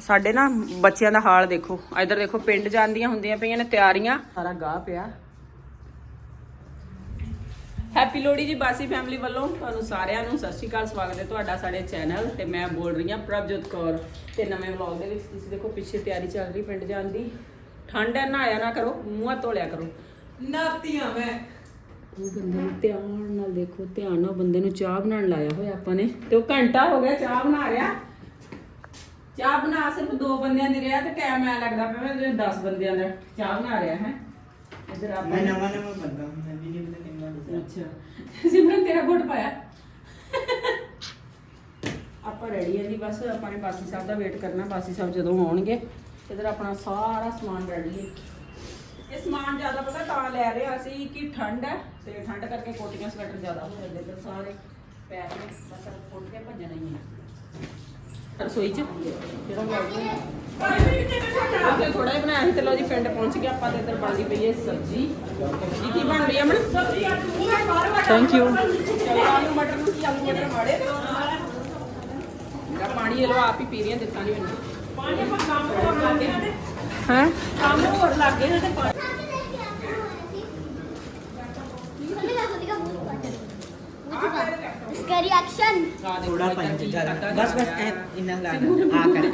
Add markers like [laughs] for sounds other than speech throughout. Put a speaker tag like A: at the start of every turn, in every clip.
A: ਸਾਡੇ ਨਾ ਬੱਚਿਆਂ ਦਾ ਹਾਲ ਦੇਖੋ। ਇਧਰ ਦੇਖੋ ਪਿੰਡ ਜਾਂਦੀਆਂ ਹੁੰਦੀਆਂ ਪਈਆਂ ਨੇ ਤਿਆਰੀਆਂ। ਸਾਰਾ ਗਾਹ ਪਿਆ। ਹੈਪੀ ਲੋਹੜੀ ਜੀ ਬਾਸੀ ਫੈਮਿਲੀ ਵੱਲੋਂ ਤੁਹਾਨੂੰ ਸਾਰਿਆਂ ਨੂੰ ਸਤਿ ਸ਼੍ਰੀ ਅਕਾਲ ਸਵਾਗਤ ਹੈ ਤੁਹਾਡਾ ਸਾਡੇ ਚੈਨਲ ਤੇ ਮੈਂ ਬੋਲ ਰਹੀ ਹਾਂ ਪ੍ਰਭਜੋਤ ਕੌਰ। ਤੇ ਨਵੇਂ ਵਲੌਗ ਦੇ ਵਿੱਚ ਤੁਸੀਂ ਦੇਖੋ ਪਿੱਛੇ ਤਿਆਰੀ ਚੱਲ ਰਹੀ ਪਿੰਡ ਜਾਣ ਦੀ। ਠੰਡ ਹੈ ਨਹਾਇਆ ਨਾ ਕਰੋ ਮੂੰਹ ਧੋਲਿਆ ਕਰੋ।
B: ਨਾਤੀਆਂ ਮੈਂ।
A: ਉਹ ਬੰਦੇ ਨੂੰ ਧਿਆਨ ਨਾਲ ਦੇਖੋ ਧਿਆਨ ਨਾਲ ਬੰਦੇ ਨੂੰ ਚਾਹ ਬਣਾਉਣ ਲਾਇਆ ਹੋਇਆ ਆਪਾਂ ਨੇ। ਤੇ ਉਹ ਘੰਟਾ ਹੋ ਗਿਆ ਚਾਹ ਬਣਾ ਰਿਹਾ। ਚਾਹ ਬਣਾ ਸਿਰਫ ਦੋ ਬੰਦਿਆਂ ਦੀ ਰਿਹਾ ਤੇ ਟਾਈਮ ਐ ਲੱਗਦਾ ਪਿਆ ਮੈਂ 10 ਬੰਦਿਆਂ ਦਾ ਚਾਹ ਬਣਾ ਰਿਹਾ ਹੈ। ਇਧਰ ਆਪਾਂ
B: ਮੈਂ ਨਵਾਂ ਨਵਾਂ ਬੰਦਾ ਮੈਂ ਵੀ ਨਹੀਂ ਪਤਾ ਕਿੰਨਾ ਦੱਸਿਆ।
A: ਅੱਛਾ। ਸਿਮਰਨ ਤੇਰਾ ਗੁੱਟ ਪਾਇਆ। ਆਪਾਂ ਰੈਡੀ ਆ ਜੀ ਬਸ ਆਪਾਂ ਨੇ ਬਾਸੀ ਸਾਹਿਬ ਦਾ ਵੇਟ ਕਰਨਾ ਬਾਸੀ ਸਾਹਿਬ ਜਦੋਂ ਆਉਣਗੇ ਇਧਰ ਆਪਣਾ ਸਾਰਾ ਸਮਾਨ ਰੈਡੀ ਹੈ ਇਹ ਸਮਾਨ ਜ਼ਿਆਦਾ ਪਤਾ ਤਾਂ ਲੈ ਰਹੇ ਅਸੀਂ ਕਿ ਠੰਡ ਹੈ ਤੇ ਠੰਡ ਕਰਕੇ ਕੋਟੀਆਂ ਸਵੈਟਰ ਜ਼ਿਆਦਾ ਹੋ ਜਾਂਦੇ ਤੇ ਸਾਰੇ। ਪੈਕ ਨੇ ਬਸ ਫੁੱਟ ਕੇ ਭੱਜਣਾ ਹੀ ਹੈ ਰਸੋਈ ਚ। ਜਿਹੜਾ ਲੱਗਦਾ ਥੋੜਾ ਜਿਹਾ ਬਣਾਇਆ ਸੀ ਤੇ ਲੋ ਜੀ ਪਿੰਡ ਪਹੁੰਚ ਗਿਆ ਆਪਾਂ ਤੇ ਇੱਧਰ ਬਣਦੀ ਪਈ ਹੈ ਸਬਜ਼ੀ। ਇਹ ਕੀ ਬਣ ਰਹੀ ਹੈ ਅਮਨ? ਸਬਜ਼ੀ ਥੈਂਕ ਯੂ ਆਲੂ ਮਟਰ ਨੂੰ ਕੀ ਆਲੂ ਮਟਰ ਮਾੜੇ? ਮੇਰਾ ਪਾਣੀ ਇਹ ਲੋ ਆਪ ਹੀ ਪੀ ਰਹੀਆਂ ਦਿੱਤਾ ਨਹੀਂ ਮੈਨੂੰ। ਪਾਣੀ ਆਪਾਂ ਕੰਮ ਹੋਰ ਲੱਗੇ ਹੈ ਕੰਮ ਹੋਰ ਲੱਗੇ ਨਾ ਤੇ। ਪਾਣੀ
C: इसका रिएक्शन
B: ਥੋੜਾ ਪੰਜ ਜ਼ਿਆਦਾ ਬਸ ਬਸ ਐ ਇੰਨਾ ਲਾ ਆ ਕਰ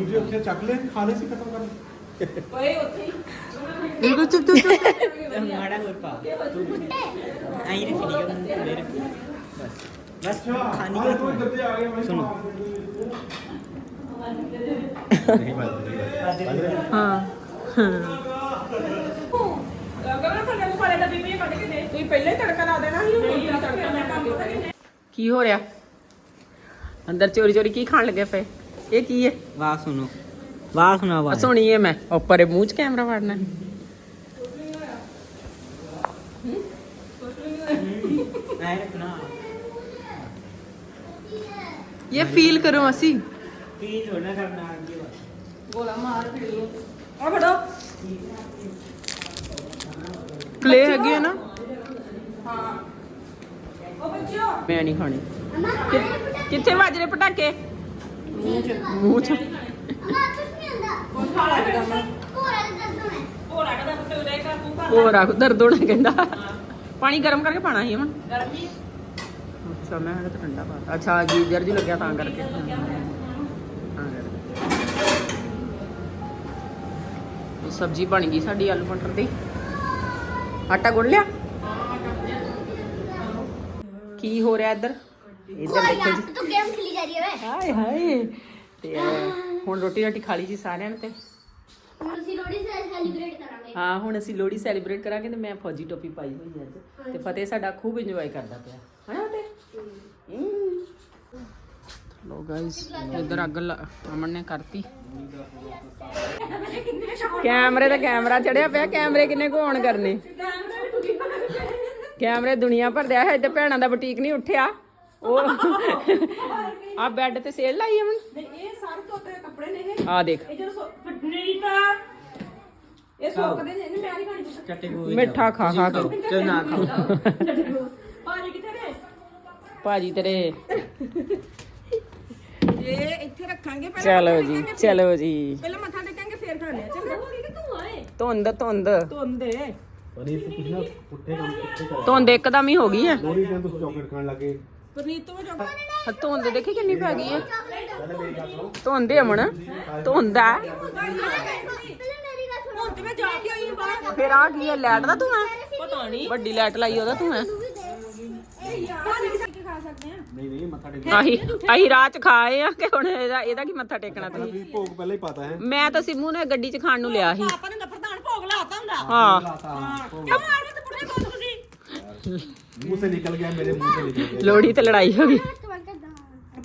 D: ਜੀ ਉੱਥੇ ਚੱਕ ਲੈ ਖਾ ਲੈ ਸੀ ਖਤਮ ਕਰ
A: ਓਏ ਉੱਥੇ ਹੀ
B: ਬਿਲਕੁਲ ਚੁੱਪ ਚੁੱਪ ਚੁੱਪ ਮਾੜਾ ਹੋਰ ਪਾ ਆਈ ਰੇ ਫਿੜੀ ਗਾ ਮੂੰਹ ਖੋਲੇ ਰੱਖੀ ਬਸ ਬਸ ਖਾਣੀ
D: ਆਹ
B: का
D: ਕੋਈ ਗੱਦੇ ਆ ਗਏ ਮੈਂ
B: ਸੁਣੋ।
D: ਨਹੀਂ ਬਾਤ
A: ਹਾਂ ਤੁਸੀਂ ਪਹਿਲੇ ਤੜਕਾ ਲਾ ਦੇਣਾ ਸੀ ਹੁਣ ਤੜਕਾ ਮੈਂ ਕਰ ਕੀ ਹੋ ਰਿਹਾ? ਅੰਦਰ ਚੋਰੀ ਚੋਰੀ ਕੀ ਖਾਣ ਲੱਗੇ ਪਏ? ਇਹ ਕੀ ਹੈ?
B: ਵਾਹ ਸੁਣੋ। ਵਾਹ ਸੁਣਾ ਵਾਹ
A: ਸੁਣੀ ਹੈ ਮੈਂ। ਉੱਪਰ ਇਹ ਮੂੰਹ 'ਚ ਕੈਮਰਾ ਵੜਨਾ
B: ਐ ਰੱਖਣਾ।
A: ਇਹ ਫੀਲ ਕਰੋ ਅਸੀਂ।
B: ਪਲੀਜ਼ ਹੋਣਾ ਕਰਨਾ ਅੱਗੇ ਬਸ
A: ਗੋਲਾ ਮਾਰ ਫਿਰ ਲੋ ਆ ਫੜੋ। ਕਲੇ ਹੈਗੀ ਹੈ ਨਾ ਹਾਂ ਉਹ ਬੱਚਿਓ ਮੈਂ ਨਹੀਂ ਖਾਣੀ। ਕਿ- ਕਿੱਥੇ ਵੱਜ ਰਹੇ ਪਟਾਕੇ? ਮੂੰਹ 'ਚ। ਮੂੰਹ 'ਚ। ਹੋਰ ਆ ਦਰਦ ਹੋਣਾ। ਕਹਿੰਦਾ। ਪਾਣੀ ਗਰਮ ਕਰਕੇ ਪਾਣਾ ਸੀ ਅੱਛਾ ਮੈਂ ਕਿਹਾ ਠੰਡਾ ਪਾ ਅੱਛਾ ਗੀਜ਼ਰ ਜੀ ਲੱਗਿਆ ਤਾਂ ਕਰਕੇ। ਤਾਂ ਸਬਜ਼ੀ ਬਣ ਗਈ ਸਾਡੀ ਆਲੂ ਮਟਰ ਦੀ। ਆਟਾ ਗੁੰਨ ਲਿਆ? ਕੀ ਹੋ ਰਿਹਾ ਇੱਧਰ? ਇੱਧਰ ਦੇਖੋ ਜੀ।
C: ਤੂੰ ਗੇਮ ਖੇਲੀ ਜਾ ਰਹੀ ਹੈ
A: ਹਾਏ ਹਾਏ। ਤੇ ਹੁਣ ਰੋਟੀ ਰਾਟੀ ਖਾ ਲਈ ਜੀ ਸਾਰਿਆਂ ਨੇ ਤੇ। ਹੁਣ ਅਸੀਂ ਲੋਹੜੀ ਸੈਲੀਬ੍ਰੇਟ ਕਰਾਂਗੇ। ਤੇ ਮੈਂ ਫੌਜੀ ਟੋਪੀ ਪਾਈ ਹੋਈ ਹੈ ਤੇ ਫਤਿਹ ਸਾਡਾ ਖੂਬ ਇੰਜੋਏ ਕਰਦਾ ਪਿਆ। ਹਨਾ ਤੇ ਲੋ ਗਾਇਸ ਇਧਰ ਅੱਗ ਅਮਨ ਨੇ ਕਰਤੀ। ਕੈਮਰੇ ਦਾ ਕੈਮਰਾ ਚੜਿਆ ਪਿਆ ਕੈਮਰੇ ਕਿੰਨੇ ਕੋ ਆਨ ਕਰਨੇ? ਕੈਮਰੇ ਦੁਨੀਆ ਭਰ ਦਿਆ ਹੈ ਤੇ ਭੈਣਾਂ ਦਾ ਬੁਟੀਕ ਨਹੀਂ ਉੱਠਿਆ। ਉਹ [laughs] ਆ ਬੈੱਡ ਤੇ ਸੇਲ ਲਾਈ ਅਮਨ
E: ਇਹ ਸਾਰੇ ਧੋਤੇ ਹੋਏ ਕੱਪੜੇ ਨੇ ਇਹ।
A: ਆ ਦੇਖ।
E: ਇਹ ਜਦੋਂ ਸੋ- ਨਹੀਂ ਤਾਂ ਇਹ ਸੁੱਕਦੇ ਨੇ ਇਹਨੂੰ ਮੈਂ ਨਹੀਂ ਖਾਣੀ ਕੁਛ।
A: ਮਿੱਠਾ ਖਾ ਖਾ ਕੇ।
B: ਚਲ ਨਾ ਖਾਓ।
E: ਭਾਜੀ ਕਿੱਥੇ ਨੇ?
A: ਭਾਜੀ ਤੇਰੇ।
E: ਇਹ ਇੱਥੇ ਰੱਖਾਂਗੇ ਪਹਿਲਾਂ
A: ਚਲੋ ਜੀ ਚਲੋ ਜੀ।
E: ਪਹਿਲਾਂ ਮੱਥਾ ਟੇਕਾਂਗੇ ਫੇਰ ਖਾਣੇ ਆ ਚੰਗਾ ਕਿ ਤੂੰ ਆਏ
A: ਧੁੰਦ ਧੁੰਦ।
E: ਧੁੰਦੇ
D: ਪਨੀਰ ਤੂੰ ਪੁੱਛਣਾ ਪੁੱਠੇ ਕੰਮ ਕਿੱਥੇ ਕਰ
A: ਧੁੰਦ ਇੱਕਦਮ ਹੀ ਹੋ ਗਈ ਹੈ।
D: ਲੋੜੀ ਜਾਂ ਤੁਸੀਂ ਚਾਕਲੇਟ ਖਾਣ ਲੱਗੇ।
E: ਪਰਨੀਤ ਤੋਂ ਜੋ
A: ਹਾਂ, ਧੁੰਦ ਦੇਖੀ ਕਿੰਨੀ ਪੈ ਗਈ ਹੈ।
D: ਪਹਿਲੇ ਮੇਰੀ ਗੱਲ ਸੁਣੋ।
A: ਧੁੰਦ ਹੈ ਅਮਨ ਧੁੰਦ ਆ
E: ਹੁਣ ਤੇ ਮੈਂ ਜਾ ਕੇ ਆਈ ਹਾਂ ਬਾਹਰ।
A: ਫਿਰ ਆ ਕੀ ਹੈ ਲੈਟ ਦਾ ਤੂੰ ਹੈ?
E: ਪਤਾ ਨਹੀਂ
A: ਵੱਡੀ ਲੈਟ ਲਾਈ ਉਹਦਾ ਤੂੰ ਹੈ।
E: ਭਾਜੀ ਕਿੱਥੇ ਖਾ ਸਕਦੇ ਆ
D: ਨਹੀਂ ਨਹੀਂ ਮੱਥਾ ਟੇਕ।
A: ਆਹੀ ਆਹੀ ਰਾਹ ਚ ਖਾਏ ਆ ਕਿ ਹੁਣ ਇਹਦਾ ਇਹਦਾ ਕੀ ਮੱਥਾ ਟੇਕਣਾ ਤੁਸੀਂ?
D: ਵੀ ਭੋਗ ਪਹਿਲਾਂ ਹੀ ਪਤਾ ਹੈ।
A: ਮੈਂ ਤਾਂ ਸਿਮੂ ਨੇ ਗੱਡੀ ਚ ਖਾਣ ਨੂੰ ਲਿਆ ਸੀ।
E: ਆਪਾਂ ਨੇ ਪ੍ਰਧਾਨ ਭੋਗ ਲਾਤਾ ਹੁੰਦਾ।
A: ਹਾਂ।
E: ਕਿਉਂ ਮਾਰਦੇ ਤੇ ਪੁੱਠੇ ਕੋਲ ਤੁਸੀਂ
D: ਮੂੰਹ ਸੇ ਨਿਕਲ ਗਿਆ ਮੇਰੇ ਮੂੰਹ ਸੇ ਨਿਕਲ ਗਿਆ।
A: ਲੋੜੀ ਤੇ ਲੜਾਈ ਹੋ ਗਈ।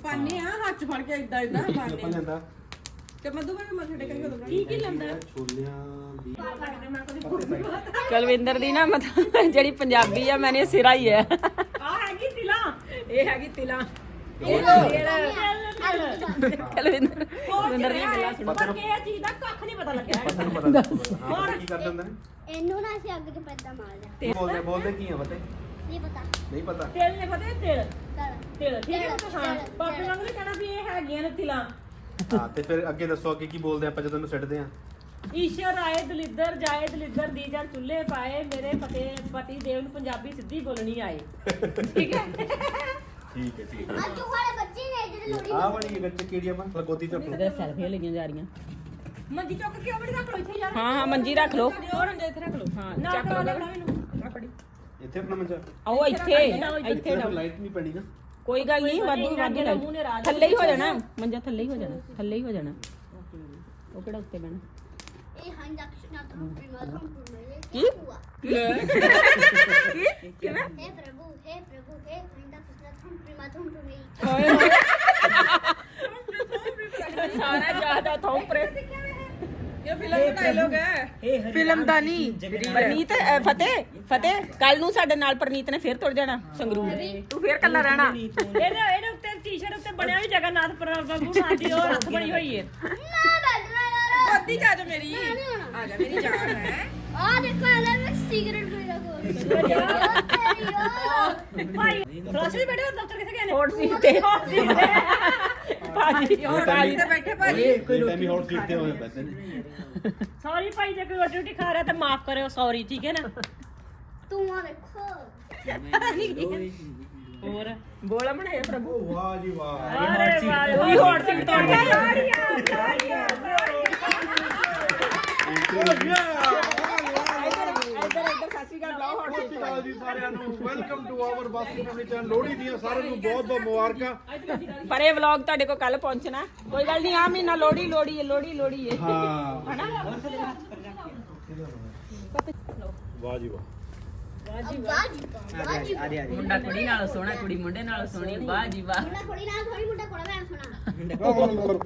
E: ਪਾਣੇ ਆ ਹੱਥ 'ਚ ਫੜ ਕੇ ਇਦਾਂ ਇਦਾਂ
D: ਆਪਾਂ
E: ਪਾਣੇ
D: ਲੈਂਦਾ
E: ਤੇ ਮਧੂ ਮੈਂ ਮੱਥਾ ਟੇਕਣ ਕਦੋਂ ਕੀ ਕੀ ਲੈਂਦਾ
D: ਛੋਲਿਆਂ ਦੀ
A: ਕੁਲਵਿੰਦਰ ਦੀ ਨਾ ਮਤਲਬ ਜਿਹੜੀ ਪੰਜਾਬੀ ਆ ਮੈਨੇ ਸਿਰਾ ਹੀ ਹੈ
E: ਆ ਹੈਗੀ ਤਿਲਾ।
A: ਇਹ ਹੈਗੀ ਤਿਲਾਂ। ਕੁਲਵਿੰਦਰ ਕੁਲਵਿੰਦਰ ਦੀਆਂ ਗੱਲਾਂ ਸੁਣੋ
E: ਪਰ ਕੀ ਇਹ ਚੀਜ਼ ਦਾ ਕੱਖ ਨਹੀਂ ਪਤਾ ਲੱਗਿਆ
D: ਪਤਾ ਨਹੀਂ ਪਤਾ ਹਾਂ ਕੀ ਕਰਦੇ ਹੁੰਦੇ ਨੇ
C: ਇਹਨੂੰ ਨਾ ਅਸੀਂ ਅੱਗ 'ਚ ਪੈਦਾ ਮਾਰ ਲਿਆ
D: ਕੀ ਬੋਲਦੇ ਬੋਲਦੇ ਕੀ ਆ ਪਤਾ
C: ਨਹੀਂ ਪਤਾ।
D: ਨਹੀਂ ਪਤਾ।
E: ਤੇਲ ਨੇ ਪਤਾ ਤੇਲ। ਤੇਲ। ਠੀਕ ਹੈ ਹਾਂ ਪਾਪੇ। ਵਾਂਗ ਨੇ ਕਹਿਣਾ ਵੀ ਇਹ ਹੈਗੀਆਂ ਨੇ ਤਿਲਾਂ।
D: ਹਾਂ ਤੇ ਫਿਰ ਅੱਗੇ ਦੱਸੋ ਅੱਗੇ ਕੀ ਬੋਲਦੇ ਆਪਾਂ ਜਦੋਂ ਇਹਨੂੰ ਸਿੱਟਦੇ ਆ?
E: ਈਸ਼ਰ ਆਏ ਦਲਿੱਦਰ ਜਾਏ ਦਲਿੱਦਰ ਦੀ ਜਾਂ ਚੁੱਲ੍ਹੇ ਪਾਏ ਮੇਰੇ ਪਤੇ ਪਤੀ ਦੇਵ ਨੂੰ ਪੰਜਾਬੀ ਸਿੱਧੀ ਬੋਲਣੀ ਆਏ। [laughs] ਠੀਕ ਹੈ?
D: ਠੀਕ ਹੈ ਠੀਕ
C: ਅੱਜ ਵਾਲੇ ਬੱਚੇ ਨੇ ਜਿਹੜੇ ਲੋੜੀ
D: ਆ ਵਾਲੀ ਗੱਚ ਕਿਹੜੀ ਆਪਾਂ ਲਗੋਤੀ ਝੋਟੂ
A: ਇਹਦੇ ਸੈਲਫੀਆਂ ਲਈਆਂ ਜਾ ਰਹੀਆਂ
E: ਮੰਜੀ ਚੁੱਕ ਕੇ ਬੜੀ ਰੱਖ ਲਓ ਇੱਥੇ ਯਾਰ
A: ਹਾਂ ਹਾਂ ਮੰਜੀ ਰੱਖ ਲਓ
E: ਹੋਰ ਹੁੰਦੇ ਇੱਥੇ ਰੱਖ ਲਓ
A: ਹਾਂ
E: ਨਾ
A: ਚੱਕ ਲਓ
E: ਕਰੋ ਮੈਨੂੰ ਆਪੜੀ
D: ਇੱਥੇ ਆਪਣਾ ਮੰਚਾ
A: ਆਓ ਇੱਥੇ ਇੱਥੇ
D: ਇੱਥੇ
A: ਲਾਓ।
D: ਲਾਈਟ ਨਹੀਂ ਪੈਣੀ ਨਾ
A: ਕੋਈ ਗੱਲ ਨਹੀਂ ਵਾਧੂ ਵਾਧੂ
E: ਜਿਹੜਾ ਮੂੰਹ ਨੇ ਰਾਜ
A: ਥੱਲੇ ਹੀ ਹੋ ਜਾਣਾ ਮੰਜਾ ਥੱਲੇ ਹੀ ਹੋ ਜਾਣਾ ਥੱਲੇ ਹੀ ਹੋ ਜਾਣਾ ਉਹ ਕਿਹੜਾ ਉੱਤੇ ਬਹਿਣਾ
C: ਇਹ ਹਾਂ ਦਕਸ਼ਨਾ ਤੋਂ ਪ੍ਰਿਮਾ ਤੋਂ ਪ੍ਰਿਮਾ
A: ਕੀ?
C: ਕੀ
A: ਕਿਵੇਂ
C: हे प्रभु हे प्रभु हे ਮੈਂ
A: ਤੁਹਾਨੂੰ ਮੇਰੀ ਸਾਰਾ ਜ਼ਿਆਦਾ ਥੋਂਪਰੇ ਇਹ ਫਿਲਮ ਦਾ ਡਾਇਲੋਗ ਹੈ ਫਿਲਮ ਦਾ ਨਹੀਂ ਪਰਨੀਤ ਅ, ਫਤਿਹ ਫਤਿਹ ਕੱਲ ਨੂੰ ਸਾਡੇ ਨਾਲ ਪਰਨੀਤ ਨੇ ਫੇਰ ਤੁਰ ਜਾਣਾ ਸੰਗਰੂਰ। ਤੂੰ ਫੇਰ ਕੱਲਾ ਰਹਿਣਾ।
E: ਇਹਦੇ ਇਹਦੇ ਉੱਤੇ ਟੀ-ਸ਼ਰਟ ਉੱਤੇ ਬਣਿਆ ਵੀ ਜਗਨਨਾਥ ਪਰ- ਪ੍ਰਭੂ ਸਾਡੀ ਉਹ ਰੱਖ ਬਣੀ ਹੋਈ ਹੈ
C: ਨਾ ਬੱਦਲਾ ਨਾ ਰੋ।
A: ਅੱਧੀ ਜਾ ਜਾ ਮੇਰੀ।
C: ਆ
A: ਜਾ ਮੇਰੀ ਜਾਨ ਹੈ।
C: ਆ ਦੇਖੋ ਇਹਦਾ ਮੈਂ ਸਿਗਰਟ
E: ਪੀਂਦਾ ਫਲਾਸ਼ ਵੀ ਬੈਠੇ ਦਫ਼ਤਰ ਕਿੱਥੇ ਗਏ ਨੇ
A: ਹੌਟ ਸੀਟ ਤੇ ਭਾਜੀ ਭਾਜੀ ਤੇ ਬੈਠੇ ਭਾਜੀ
D: ਕੋਈ ਰੋਟੀ ਹੌਟ ਸੀਟ ਤੇ ਹੋਏ ਬੈਠੇ ਨੇ
E: ਸੌਰੀ ਭਾਈ ਜੇ ਕੋਈ ਰੋਟੀ ਰੋਟੀ ਖਾ ਰਿਹਾ ਤਾਂ ਮਾਫ ਕਰਿਓ ਸੌਰੀ ਠੀਕ ਹੈ ਨਾ
C: ਤੂੰ ਆ ਦੇਖੋ
E: ਹੋਰ
A: ਬੋਲਾ ਬਣਾਇਆ ਪ੍ਰਭੂ
D: ਵਾਹ ਜੀ ਵਾਹ
E: ਅਰੇ ਵਾਹ
A: ਉਹੀ ਹੌਟ ਸੀਟ ਤੋੜ ਗਿਆ ਯਾਰ ਯਾਰ ਯਾਰ ਯਾਰ ਸ਼੍ਰੀ ਅਕਾਲ ਲਾਓ ਹੌਲੀ।
D: ਸਤਿ ਸ਼੍ਰੀ ਅਕਾਲ ਜੀ ਸਾਰਿਆਂ ਨੂੰ। ਵੈਲਕਮ ਟੂ ਆਵਰ ਬਾਸਕੀ ਫੈਮਿਲੀ ਚੈਨਲ ਲੋਹੜੀ ਦੀਆਂ ਸਾਰਿਆਂ ਨੂੰ ਬਹੁਤ ਬਹੁਤ ਮੁਬਾਰਕਾਂ।
A: ਪਰ ਇਹ ਵਲੌਗ ਤੁਹਾਡੇ ਕੋਲ ਕੱਲ ਪਹੁੰਚਣਾ। ਕੋਈ ਗੱਲ ਨਹੀਂ ਆ ਮਹੀਨਾ ਲੋੜੀ ਲੋੜੀ ਹੈ ਲੋੜੀ ਲੋੜੀ ਹੈ।
D: ਹਾਂ। ਹਨਾ? ਵਾਹ ਜੀ ਵਾਹ।
A: ਮੁੰਡਾ ਕੁੜੀ ਨਾਲੋਂ ਸੋਹਣਾ ਕੁੜੀ ਮੁੰਡੇ ਨਾਲੋਂ ਸੋਹਣੀ। ਵਾਹ ਜੀ ਵਾਹ।
C: ਥੋੜੀ ਨਾਲ ਥੋੜੀ ਮੁੰਡਾ ਕੋੜਾ ਮੈਂ ਸੁਣਾ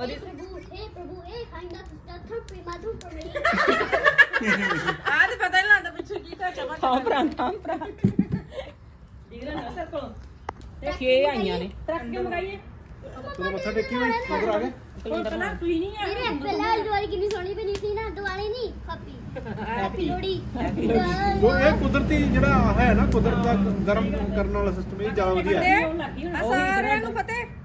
C: हे प्रभु हे प्रभु हे हंडा कृष्णा थम प्रेमा थम प्रेमे
A: ਆਹ ਤੇ ਪਤਾ ਹੀ ਲੱਗਦਾ ਪਿੱਛੇ ਕੀ ਤਾਂ ਚਮਕ ਹਾਂ ਭਰਾ ਹਾਂ ਭਰਾ
E: ਡਿਗਰਾ ਨਾ ਸਰ ਕੋਲ
A: ਛੇ ਆਈਆਂ ਨੇ
E: ਟਰੱਕ ਕੇ ਮਗਾਈਏ
D: ਤੂੰ ਮੱਥਾ ਟੇਕੀ ਵੀ ਉਧਰ ਆ ਗਏ
E: ਕੋਈ ਪਹਿਲਾਂ ਤੂੰ ਹੀ ਨਹੀਂ ਆ
C: मेरे पहला दिवाली कितनी सोनी बनी थी ना दिवाली नहीं हैप्पी हैप्पी लोहड़ी
D: ਜੋ ਇਹ ਕੁਦਰਤੀ ਜਿਹੜਾ ਹੈ ਨਾ ਕੁਦਰਤ ਦਾ ਗਰਮ ਕਰਨ ਵਾਲਾ ਸਿਸਟਮ ਇਹ ਜ਼ਿਆਦਾ ਵਧੀਆ ਹੈ
E: ਹੋਣ ਲੱਗੀ ਹੁਣ
A: ਸਾਰਿਆਂ ਨੂੰ ਪਤਾ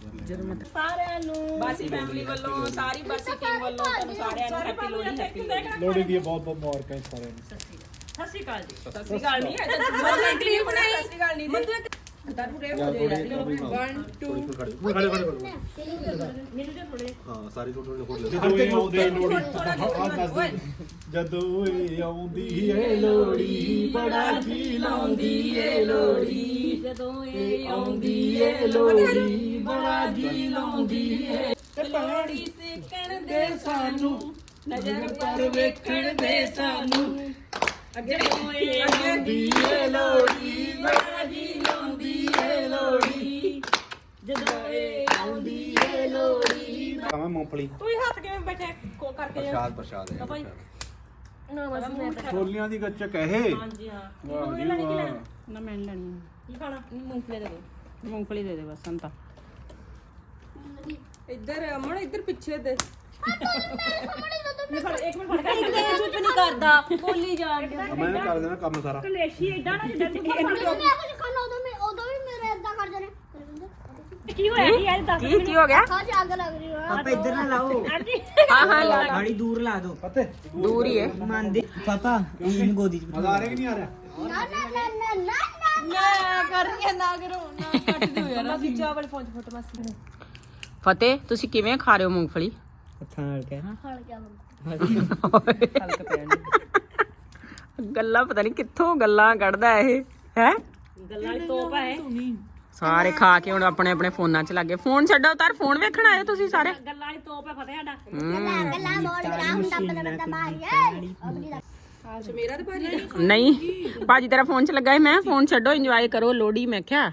E: ਸਾਰਿਆਂ ਨੂੰ।
A: ਬਾਸੀ ਫੈਮਿਲੀ ਵੱਲੋਂ ਸਾਰੀ ਬਾਸੀ ਟੀਮ ਵੱਲੋਂ ਤੁਹਾਨੂੰ ਸਾਰਿਆਂ ਨੂੰ ਹੈਪੀ ਲੋਹੜੀ ਹੈਪੀ
D: ਲੋਹੜੀ। ਦੀਆਂ ਬਹੁਤ ਬਹੁਤ ਮੁਬਾਰਕਾਂ ਜੀ ਸਾਰਿਆਂ ਨੂੰ।
E: ਸਤਿ ਸ਼੍ਰੀ ਅਕਾਲ ਜੀ।
A: ਸਤਿ ਸ਼੍ਰੀ ਅਕਾਲ। ਨਹੀਂ ਹੈ ਮਤਲਬ ਟੀਮ ਬਣਾਈ ਸਤਿ ਸ਼੍ਰੀ ਅਕਾਲ ਨਹੀਂ ਦੇ ਦਾਰੂ ਰੇ ਹੋ ਜਾਏ ਯਾਰ 1 2
D: ਖੜੇ ਖੜੇ ਖੜੇ। ਖੜੇ
E: ਮੈਨੂੰ ਤੇ ਥੋੜੇ
D: ਹਾਂ ਸਾਰੀ ਥੋੜੀ ਥੋੜੀ ਹੋਰ ਜਦੋਂ ਇਹ ਆਉਂਦੀ ਜਦੋਂ ਆਉਂਦੀ ਏ ਲੋੜੀ ਬੜਾ ਜੀ ਲਾਉਂਦੀ ਏ ਲੋੜੀ
E: ਜਦੋਂ ਇਹ
A: ਆਉਂਦੀ ਏ ਲੋੜੀ ਬੜਾ ਜੀ ਲਾਉਂਦੀ ਏ। ਲੋੜੀ ਸੇਕਣ ਦੇ ਸਾਨੂੰ ਨਜ਼ਰ ਪਰ ਵੇਖਣ ਦੇ ਸਾਨੂੰ। ਜਦੋਂ ਇਹ ਆਉਂਦੀ ਏ ਲੋੜੀ ਬੜਾ ਜੀ ਲਾਉਂਦੀ ਏ ਲੋੜੀ ਜਦੋਂ ਇਹ ਆਉਂਦੀ ਏ ਲੋੜੀ
D: ਕਹਾਂ ਮੂੰਗਫਲੀ।
E: ਤੂੰ ਹੀ ਹੱਥ ਕਿਵੇਂ ਬੈਠੇ ਕੋ ਕਰਕੇ
D: ਪ੍ਰਸ਼ਾਦ ਪ੍ਰਸ਼ਾਦ ਹੈ
E: ਭਾਈ ਨਾ ਬਸ ਮੈਂ ਤਾਂ
D: ਛੋਲੀਆਂ ਦੀ ਗੱਚਕ ਇਹ
E: ਹਾਂਜੀ ਹਾਂ।
D: ਵਾਹ ਜੀ ਵਾਹ।
A: ਨਾ ਮੈਂ ਨੀ ਲੈਣੀ।
E: ਕੀ ਖਾਣਾ?
A: ਮੂੰਗਫਲੀ ਦੇ ਦੇ। ਮੂੰਗਫਲੀ ਦੇ ਦੇ ਬਸ ਸੰਤਾ
E: ਇੱਧਰ ਅਮਨ ਇੱਧਰ ਪਿੱਛੇ ਦੇ
D: ਮੈਂ
E: ਫੜ- ਕੇ।
B: ਨਾ
E: ਕਰੋ ਨਾ ਕੱਟ ਦਿਓ ਯਾਰ। ਮਾਸੀ ਚਾਵਲ ਫੋਨ ਫੋਟੋ ਮਾਸੀ
A: ਫਤਿਹ ਤੁਸੀਂ ਕਿਵੇਂ ਖਾ ਰਹੇ ਹੋ ਮੂੰਗਫਲੀ?
B: ਹੱਥਾਂ ਨਾਲ ਕਹਿ।
C: ਹਲ
A: ਗੱਲਾਂ ਪਤਾ ਨਹੀਂ ਕਿੱਥੋਂ ਗੱਲਾਂ ਕੱਢਦਾ ਇਹ ਹੈ?
E: ਗੱਲਾਂ ਤੋਪ ਹੈ
A: ਸਾਰੇ ਖਾ ਕੇ ਹੁਣ ਆਪਣੇ ਆਪਣੇ ਫੋਨਾਂ 'ਚ ਲੱਗੇ। ਫੋਨ ਛੱਡੋ ਤਾਰ ਫੋਨ ਵੇਖਣ ਆਏ ਤੁਸੀਂ ਸਾਰੇ?
E: ਗੱਲਾਂ ਤੋਪ ਹੈ ਫਤਿਹ ਸਾਡਾ।
C: ਗੱਲਾਂ ਬੋਲ ਗਿਆ ਹੁੰਦਾ ਬੰਦਾ ਬੰਦਾ ਮਾਰੀਏ ਅਗਲੀ ਦਾ
A: ਨਹੀਂ ਭਾਜੀ ਤੇਰਾ ਫੋਨ 'ਚ ਲੱਗਾ ਹੈ ਮੈਂ ਫੋਨ ਛੱਡੋ ਇੰਜੋਏ ਕਰੋ ਲੋੜੀ ਮੈਂ ਕਿਹਾ।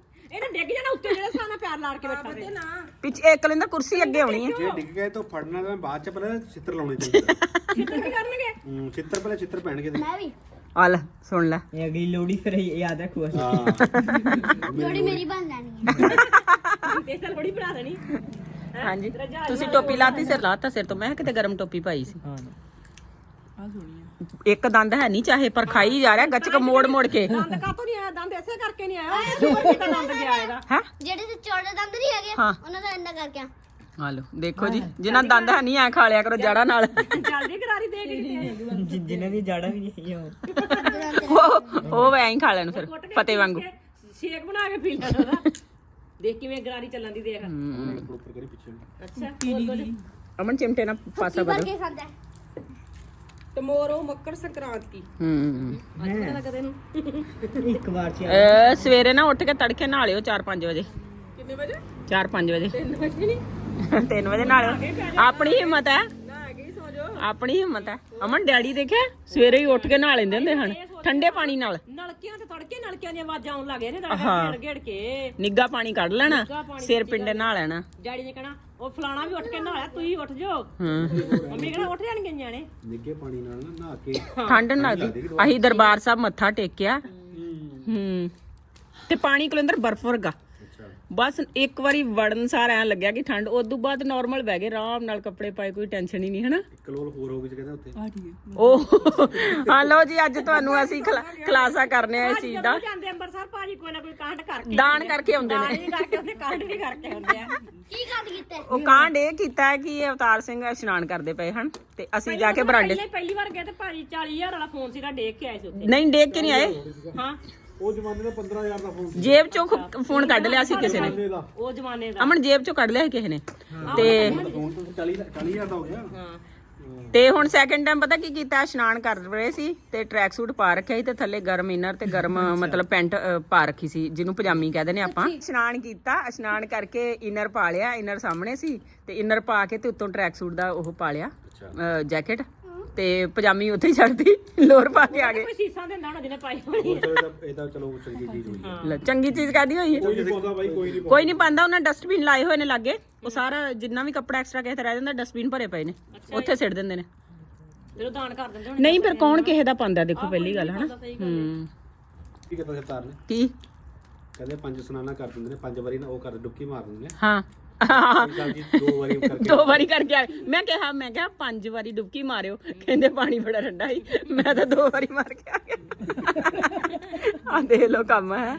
E: ਇਹਨੇ ਡਿੱਗ ਜਾਣਾ ਉੱਤੇ ਜਿਹੜੇ ਸਾਨਾ ਪਿਆਰ ਲਾੜ ਕੇ ਬੈਠਾ ਤੇ।
A: ਪਿੱਛੇ ਇੱਕ ਲੈਂਦਾ ਕੁਰਸੀ ਅੱਗੇ ਆਉਣੀ ਹੈ
D: ਜੇ ਡਿੱਗ ਗਏ ਤਾਂ ਫੜਨਾ ਤਾਂ ਬਾਅਦ ਚ ਪਹਿਲਾਂ ਚਿੱਤਰ ਲਾਉਣੇ ਚਾਹੀਦੇ
E: ਕਿੱਥੇ ਕੀ ਕਰਨਗੇ?
D: ਹੂੰ ਚਿੱਤਰ ਪਹਿਲਾਂ ਚਿੱਤਰ ਪੈਣਗੇ ਤੇ।
C: ਮੈਂ ਵੀ।
A: ਆ ਲੈ ਸੁਣ ਲੈ।
B: ਇਹ ਅਗਲੀ ਲੋੜੀ ਫਿਰ ਯਾਦ ਰੱਖੋ ਅਸੀਂ
D: ਹਾਂ।
C: ਲੋੜੀ ਮੇਰੀ ਬਣ ਜਾਣੀ ਹੈ।
E: ਤੇ ਤਾਂ ਥੋੜੀ ਬਣਾ ਦੇਣੀ।
A: ਹਾਂਜੀ। ਤੁਸੀਂ ਟੋਪੀ ਲਾਤੀ ਸਿਰ ਲਾਤਾ ਸਿਰ ਤੋਂ। ਮੈਂ ਕਿਹਾ ਕਿਤੇ ਗਰਮ ਟੋਪੀ ਪਾਈ ਸੀ।
B: ਹਾਂ।
A: ਇੱਕ ਦੰਦ ਹੈ ਨਹੀਂ ਚਾਹੇ ਪਰ ਖਾਈ ਜਾ ਰਿਹਾ ਗੱਚਕ ਮੋੜ ਮੋੜ ਕੇ।
E: ਦੰਦ ਕਾਤੋਂ ਨਹੀਂ ਆਇਆ? ਦੰਦ ਐਸੇ ਕਰਕੇ ਨਹੀਂ ਆਇਆ। ਉਹ ਸੁਪਰ ਕਿਤਾ ਦੰਦ ਗਿਆ ਇਹਦਾ।
A: ਹੈ?
C: ਜਿਹੜੇ ਤੇ ਚੌੜੇ ਦੰਦ ਨਹੀਂ ਹੈਗੇ
A: ਹਾਂ।
C: ਉਹਨਾਂ ਦਾ ਇੰਨਾ ਕਰਕੇ ਆ।
A: ਹਾਲੋ ਦੇਖੋ ਜੀ ਜਿਨ੍ਹਾਂ ਦੰਦ ਹੈ ਨਹੀਂ ਐ ਖਾ ਲਿਆ ਕਰੋ ਜੜਾ ਨਾਲ।
E: ਜਲਦੀ ਕਰਾਰੀ ਦੇ ਕੇ ਕਿਤੇ
B: ਜਿ- ਜਿਨ੍ਹਾਂ ਦੀ ਜਾੜਾ ਵੀ ਨਹੀਂ ਹੈਗੀਆਂ ਉਹ।
A: ਉਹ ਉਹ ਐਂ ਹੀ ਖਾ ਲੈਣ ਫਿਰ ਫਤੇ ਵਾਂਗੂ।
E: ਸ਼ੇਕ ਬਣਾ ਕੇ ਪੀ ਲੈਣਾ ਉਹਦਾ। ਦੇਖ ਕਿਵੇਂ ਗਰਾਰੀ ਚੱਲਣ ਦੀ ਦੇਖ।
D: ਉੱਪਰ ਕਰੀ ਪਿੱਛੇ।
E: ਅੱਛਾ ਹੋਰ ਕੁਝ?
A: ਅਮਨ ਚਿਮਟੇ ਨਾਲ ਪਾਸਾ
C: ਭਰ
A: ਬਦਲ
C: ਕੇ ਖਾਂਦਾ ਹੈ।
E: ਟਮੋਰੋ ਮੱਕਰ ਸੰਕ੍ਰਾਂਤੀ
A: ਹੂੰ।
E: ਅੱਜ ਪਤਾ ਕਦੇ ਨੂੰ
B: ਇੱਕ ਵਾਰ ਚ
A: ਅਹ ਸਵੇਰੇ ਨਾ ਉੱਠ ਕੇ ਤੜਕੇ ਨਹਾ ਲਿਓ 4-5 ਵਜੇ।
E: ਕਿੰਨੇ ਵਜੇ?
A: 4-5 ਵਜੇ।
E: 3 ਵਜੇ। ਨਹੀਂ
A: 3 ਵਜੇ ਨਹਾ ਲਿਓ। ਆਪਣੀ ਹਿੰਮਤ ਹੈ।
E: ਨਾ ਹੈਗੀ ਸੋ ਜੋ
A: ਆਪਣੀ ਹਿੰਮਤ ਹੈ। ਅਮਨ ਡੈਡੀ ਦੇਖਿਆ? ਸਵੇਰੇ ਹੀ ਉੱਠ ਕੇ ਨਹਾ ਲੈਂਦੇ ਹੁੰਦੇ ਹਨ। ਠੰਡੇ ਪਾਣੀ ਨਾਲ।
E: ਨਲਕਿਆਂ ਤੇ ਤੜਕੇ ਨਲਕਿਆਂ ਦੀਆਂ ਆਵਾਜ਼ਾਂ ਆਉਣ ਲੱਗ ਨੇ ਤੜਕੇ ਗੇੜ ਕੇ।
A: ਨਿੱਗਾ ਪਾਣੀ ਕੱਢ ਲੈਣਾ ਸਿਰ ਪਿੰਡੇ ਨਹਾ ਲੈਣਾ।
E: ਡੈਡੀ ਨੇ ਕਹਣਾ ਉਹ ਫਲਾਣਾ ਵੀ ਉੱਠ ਕੇ ਨਹਾਇਆ ਤੂੰ ਹੀ ਉੱਠ ਜਾਓ।
A: ਹੂੰ।
E: ਮੰਮੀ ਕਹਣਾ ਉੱਠ ਜਾਣਗੇ ਨਿਆਣੇ
D: ਨਿੱਗੇ ਪਾਣੀ ਨਾਲ ਨਾ ਨਹਾ ਕੇ
A: ਠੰਡ ਨੀ ਲੱਗਦੀ। ਅਸੀਂ ਦਰਬਾਰ ਸਾਹਿਬ ਮੱਥਾ ਟੇਕਿਆ। ਹੂੰ। ਤੇ ਪਾਣੀ ਕੁਲਿੰਦਰ ਬਰਫ਼ ਵਰਗਾ। ਬਸ ਇੱਕ ਵਾਰੀ ਵੜਨ ਸਾਰ ਐ ਲੱਗਿਆ ਕਿ ਠੰਡ ਉਸ ਤੋਂ ਬਾਅਦ ਨਾਰਮਲ ਬਹਿ ਗਏ ਆਰਾਮ ਨਾਲ ਕੱਪੜੇ ਪਾਏ ਕੋਈ ਟੈਨਸ਼ਨ ਹੀ ਨਹੀਂ ਹਨਾ?
D: ਇੱਕ ਲੋਲ ਹੋਰ ਹੋ ਗਈ ਕਹਿੰਦਾ ਉੱਥੇ
A: ਉਹ ਹਾਂ। ਲਓ ਜੀ ਅੱਜ ਤੁਹਾਨੂੰ ਅਸੀਂ ਖਲਾ- ਖੁਲਾਸਾ ਕਰਨੇ ਆ ਇਸ ਚੀਜ਼ ਦਾ।
E: ਜਦੋਂ ਜਾਂਦੇ ਅੰਮ੍ਰਿਤਸਰ ਭਾਜੀ ਕੋਈ ਨਾ ਕੋਈ ਕਾਂਡ ਕਰਕੇ
A: ਦਾਨ ਕਰਕੇ ਆਉਂਦੇ ਨੇ।
E: ਵੀ ਕਰਕੇ ਆਉਂਦੇ ਕਾਂਡ ਵੀ ਕਰਕੇ ਆਉਂਦੇ ਆ।
C: ਕੀ ਕਾਂਡ ਕੀਤਾ? ਹੈ?
A: ਉਹ ਕਾਂਡ ਇਹ ਕੀਤਾ ਹੈ ਕਿ ਇਹ ਅਵਤਾਰ ਸਿੰਘ ਇਸ਼ਨਾਨ ਕਰਦੇ ਪਏ ਹਨ ਤੇ ਅਸੀਂ ਜਾ ਕੇ ਬਰਾਂਡੇ
E: ਪਹਿਲੇ ਪਹਿਲੀ ਵਾਰ ਗਏ ਤੇ ਭਾਜੀ 40000 ਵਾਲਾ ਫੋਨ ਸੀਗਾ ਡੇਕ ਕੇ ਆਏ ਸੀ ਉੱਥੇ।
A: ਨਹੀਂ ਦੇਖ ਕੇ ਨਹੀਂ ਆਏ।
E: ਹਾਂ।
D: ਉਹ ਜ਼ਮਾਨੇ ਦਾ 15000 ਦਾ ਫੋਨ
A: ਜੇਬ ਚੋਂ ਖੁ- ਫੋਨ ਕੱਢ ਲਿਆ ਸੀ ਕਿਸੇ ਨੇ।
D: ਦਾ।
E: ਉਹ ਜ਼ਮਾਨੇ ਦਾ।
A: ਅਮਨ ਜੇਬ ਚੋਂ ਕੱਢ ਲਿਆ ਸੀ ਕਿਸੇ ਨੇ। ਤੇ
D: ਫੋਨ ਤਾਂ 40 40000 ਦਾ ਹੋ। ਗਿਆ
E: ਹਾਂ
A: ਤੇ ਹੁਣ ਸੈਕਿੰਡ ਟਾਈਮ ਪਤਾ ਕੀ ਕੀਤਾ? ਇਸ਼ਨਾਨ ਕਰ ਰਹੇ ਸੀ ਤੇ ਟਰੈਕ ਸੂਟ ਪਾ ਰੱਖਿਆ ਸੀ ਤੇ ਥੱਲੇ ਗਰਮ ਇਨਰ ਤੇ ਗਰਮ ਮਤਲਬ ਪੈਂਟ ਅ, ਪਾ ਰੱਖੀ ਸੀ ਜਿਹਨੂੰ ਪਜਾਮੀ ਕਹਿੰਦੇ ਨੇ ਆਪਾਂ। ਇਸ਼ਨਾਨ ਕੀਤਾ। ਇਸ਼ਨਾਨ ਕਰਕੇ ਇਨਰ ਪਾ ਲਿਆ। ਇਨਰ ਸਾਹਮਣੇ ਸੀ ਤੇ ਇਨਰ ਪਾ ਕੇ ਤੇ ਉੱਤੋਂ ਟਰੈਕ ਸੂਟ ਦਾ ਉਹ ਪਾ ਲਿਆ। ਜੈਕਟ ਤੇ ਪਜਾਮੀ ਉੱਥੇ ਹੀ ਛੱਡਤੀ ਲੋਰ ਪਾ ਕੇ ਆ ਗਏ।
E: ਕੋਈ ਸੀਸਾਂ ਦੇ ਨਾ ਜਿਹਨੇ ਪਾਈ ਹੋਣੀ
D: ਹੋਰ ਤਾਂ ਇਹਦਾ ਇਹਦਾ ਚਲੋ ਚੰਗੀ ਚੀਜ਼ ਹੋਈ ਹੈ
A: ਲੈ, ਚੰਗੀ ਚੀਜ਼ ਕਾਦੀ ਹੋਈ ਹੈ
D: ਕੋਈ ਨਹੀਂ ਪਾਉਂਦਾ ਬਾਈ ਕੋਈ ਨਹੀਂ
A: ਕੋਈ ਨਹੀਂ ਪਾਉਂਦਾ ਉਹਨਾਂ ਡਸਟਬਿਨ ਲਾਏ ਹੋਏ ਨੇ ਲਾਗੇ। ਉਹ ਸਾਰਾ ਜਿੰਨਾ ਵੀ ਕੱਪੜਾ ਐਕਸਟਰਾ ਕਿਸੇ ਤੇ ਰਹਿ ਜਾਂਦਾ ਡਸਟਬਿਨ ਭਰੇ ਪਏ ਨੇ। ਉੱਥੇ ਸਿੱਟ ਦਿੰਦੇ ਨੇ।
E: ਜਦੋਂ ਦਾਨ ਕਰ ਦਿੰਦੇ ਹੋਣੇ
A: ਨਹੀਂ ਫਿਰ ਕੌਣ ਕਿਸੇ ਦਾ ਪਾਉਂਦਾ ਦੇਖੋ ਪਹਿਲੀ ਗੱਲ ਹਨਾ? ਹੂੰ।
D: ਕੀ ਕਹਿੰਦਾ ਸਰਦਾਰ ਨੇ
A: ਕੀ?
D: ਕਹਿੰਦੇ ਪੰਜ ਸਨਾਨਾ ਕਰ ਦਿੰਦੇ ਨੇ ਪੰਜ ਵਾਰੀ ਨਾ ਉਹ ਕਰ ਡੁੱਕੀ ਮਾਰ ਦਿੰਦੇ ਨੇ।
A: ਹਾਂ।
D: ਜੀ ਦੋ ਵਾਰੀ ਕਰਕੇ
A: ਦੋ ਵਾਰੀ ਕਰਕੇ ਆ ਗਏ। ਮੈਂ ਕਿਹਾ ਮੈਂ ਕਿਹਾ ਪੰਜ ਵਾਰੀ ਡੁਬਕੀ ਮਾਰਿਓ। ਕਹਿੰਦੇ ਪਾਣੀ ਬੜਾ ਠੰਡਾ ਸੀ। ਮੈਂ ਤਾਂ ਦੋ ਵਾਰੀ ਮਾਰ ਕੇ ਆ ਗਿਆ। ਆ ਦੇਖ ਲੋ ਕੰਮ ਹੈ।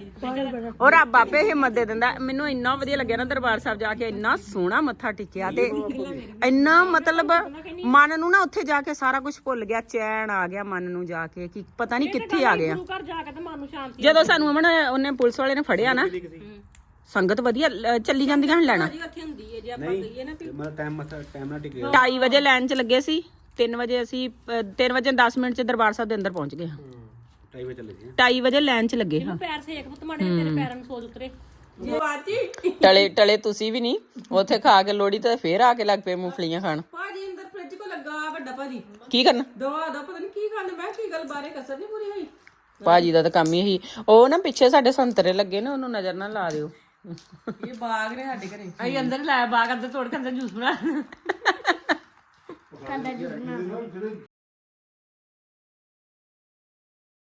A: ਉਹ ਰੱਬ ਆਪੇ ਹਿੰਮਤ ਦੇ ਦਿੰਦਾ। ਮੈਨੂੰ ਇੰਨਾ ਵਧੀਆ ਲੱਗਿਆ ਨਾ ਦਰਬਾਰ ਸਾਹਿਬ ਜਾ ਕੇ। ਇੰਨਾ ਸੋਹਣਾ ਮੱਥਾ ਟੇਕਿਆ ਤੇ ਇੰਨਾ ਮਤਲਬ ਮਨ ਨੂੰ ਨਾ ਉੱਥੇ ਜਾ ਕੇ ਸਾਰਾ ਕੁਝ ਭੁੱਲ ਗਿਆ। ਚੈਨ ਆ ਗਿਆ ਮਨ ਨੂੰ ਜਾ ਕੇ ਕਿ ਪਤਾ ਨਹੀਂ ਕਿੱਥੇ ਆ ਗਿਆ।
E: ਗੁਰੂ ਘਰ ਜਾ ਕੇ ਤੇ ਮਨ ਨੂੰ ਸ਼ਾਂਤੀ
A: ਜਦੋਂ ਸਾਨੂੰ ਅਮਨ ਉਹਨੇ ਪੁਲਿਸ ਵਾਲੇ ਨੇ ਫੜਿਆ ਨਾ। ਸੰਗਤ ਵਧੀਆ ਲ- ਚੱਲੀ ਜਾਂਦੀਆਂ ਹਨ ਲੈਣਾ।
E: ਉੱਥੇ ਹੁੰਦੀ ਹੈ ਜੇ ਆਪਾਂ
D: ਨਹੀਂ ਮੈਂ ਟਾਈਮ ਮਸਾ ਟਾਈਮ ਨਾਲ ਟਿਕਿਆ
A: 2:30 ਵਜੇ ਲਾਈਨ 'ਚ ਲੱਗੇ ਸੀ 3 ਵਜੇ ਅਸੀਂ 3 ਵਜੇ 10 ਮਿੰਟ 'ਚ ਦਰਬਾਰ ਸਾਹਿਬ ਦੇ ਅੰਦਰ ਪਹੁੰਚ ਗਏ ਹਾਂ।
D: ਟਾਈਮ ਵਿੱਚ ਚੱਲੇ ਸੀ
A: 2:30 ਵਜੇ ਲਾਈਨ 'ਚ ਲੱਗੇ ਹਾਂ।
E: ਪੈਰ ਸੇਕ ਪੁੱਤ ਮਾੜੇ ਜਿਹੇ ਤੇਰੇ ਪੈਰਾਂ ਨੂੰ ਸੋਜ ਉਤਰੇ।
A: ਟਲੇ ਟਲੇ ਤੁਸੀਂ ਵੀ ਨਹੀਂ ਉੱਥੇ ਖਾ ਕੇ ਲੋੜੀ ਤੇ ਫੇਰ ਆ ਕੇ ਲੱਗ ਪਏ ਮੂੰਗਫਲੀਆਂ ਖਾਣ।
E: ਭਾਜੀ ਅੰਦਰ ਫ੍ਰਿਜ ਕੋ ਲੱਗਾ ਵੱਡਾ ਭਾਜੀ।
A: ਕੀ ਕਰਨਾ?
E: ਦਵਾ ਦਾ ਪਤਾ ਨਹੀਂ ਕੀ ਖਾਂਦੇ ਮੈਂ ਕੀ ਗੱਲ ਬਾਰੇ ਕਸਰ ਨਹੀਂ ਪੂਰੀ ਹੋਈ?
A: ਭਾਜੀ ਦਾ ਤਾਂ ਕੰਮ ਹੀ ਇਹੀ। ਉਹ ਨਾ ਪਿੱਛੇ ਸਾਡੇ ਸੰਤਰੇ ਲੱਗੇ ਨੇ ਉਹਨੂੰ ਨਜ਼ਰ ਨਾ ਲਾ ਦਿਓ।
E: ਇਹ ਬਾਗ ਨੇ ਸਾਡੇ ਘਰੇ ਅਸੀਂ ਅੰਦਰ ਹੀ ਲਾਇਆ ਬਾਗ ਅੰਦਰ ਤੋੜ ਕੇ ਅੰਦਰ ਜੂਸ ਬਣਾ।
C: ਖਾਂਦਾ ਜੁੜਨਾ